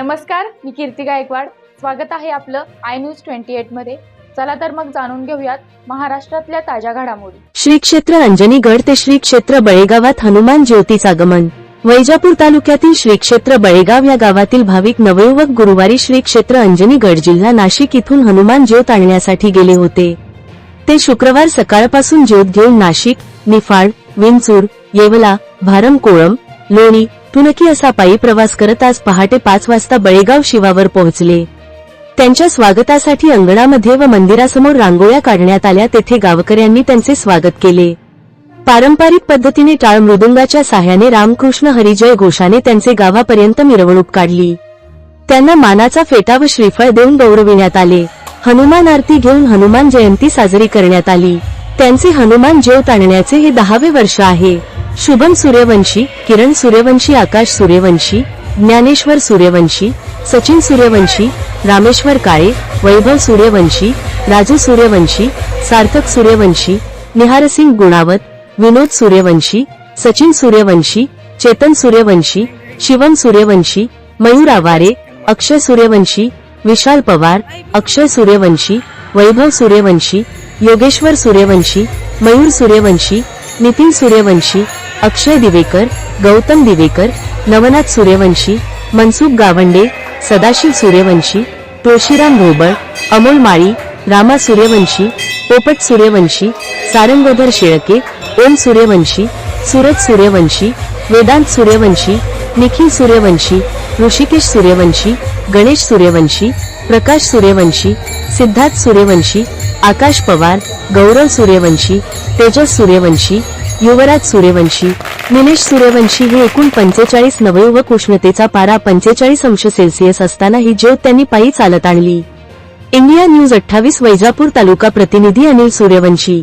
नमस्कार मी कीर्ती गायकवाड. स्वागत आहे आपलं आय न्यूज ट्वेंटी एटमध्ये. चला तर मग जाणून घेऊयात महाराष्ट्रातल्या ताज्या घडामोडी. श्री क्षेत्र अंजनीगड ते श्री क्षेत्र बळेगावात हनुमान ज्योतीच आगमन. वैजापूर तालुक्यातील श्री क्षेत्र बळेगाव या गावातील भाविक नवयुवक गुरुवारी श्री क्षेत्र अंजनीगड जिल्हा नाशिक इथून हनुमान ज्योत आणण्यासाठी गेले होते. ते शुक्रवार सकाळपासून ज्योत घेऊन नाशिक निफाड विंचूर येवला भारम कोळम लोणी तुनकी असा पायी प्रवास करत आज पहाटे पाच वाजता बळेगाव शिवावर पोहोचले. त्यांच्या स्वागतासाठी अंगणामध्ये व मंदिरासमोर रांगोळ्या काढण्यात आल्या तेथे गावकऱ्यांनी त्यांचे स्वागत केले. पारंपरिक पद्धतीने टाळ मृदुंगाच्या साह्याने रामकृष्ण हरिजय घोषाने त्यांचे गावापर्यंत मिरवणूक काढली. त्यांना मानाचा फेटा व श्रीफळ देऊन गौरविण्यात आले. हनुमान आरती घेऊन हनुमान जयंती साजरी करण्यात आली. त्यांचे हनुमान ज्योत आणण्याचे हे दहावे वर्ष आहे. शुभम सूर्यवंशी किरण सूर्यवंशी आकाश सूर्यवंशी ज्ञानेश्वर सूर्यवंशी सचिन सूर्यवंशी रामेश्वर काळे वैभव सूर्यवंशी राजू सूर्यवंशी सार्थक सूर्यवंशी निहारसिंग गुणावत विनोद सूर्यवंशी सचिन सूर्यवंशी चेतन सूर्यवंशी शिवम सूर्यवंशी मयूर आवारे अक्षय सूर्यवंशी विशाल पवार अक्षय सूर्यवंशी वैभव सूर्यवंशी योगेश्वर सूर्यवंशी मयूर सूर्यवंशी नितीन सूर्यवंशी अक्षय दिवेकर गौतम दिवेकर नवनाथ सूर्यवंशी मनसुख गावंडे सदाशिव सूर्यवंशी तुळशीराम भोबळ अमोल माळी रामा सूर्यवंशी पोपट सूर्यवंशी सारंगोधर शेळके ओम सूर्यवंशी सूरज सूर्यवंशी वेदांत सूर्यवंशी निखिल सूर्यवंशी ऋषिकेश सूर्यवंशी गणेश सूर्यवंशी प्रकाश सूर्यवंशी सिद्धार्थ सूर्यवंशी आकाश पवार गौरव सूर्यवंशी तेजस सूर्यवंशी युवराज सूर्यवंशी निलेश सूर्यवंशी हे एकूण पंचेचाळीस नवयुवक उष्णतेचा पारा पंचेचाळीस अंश सेल्सिअस असताना ही ज्योत त्यांनी पायी चालत आणली. इंडिया न्यूज अठ्ठावीस वैजापूर तालुका प्रतिनिधी अनिल सूर्यवंशी.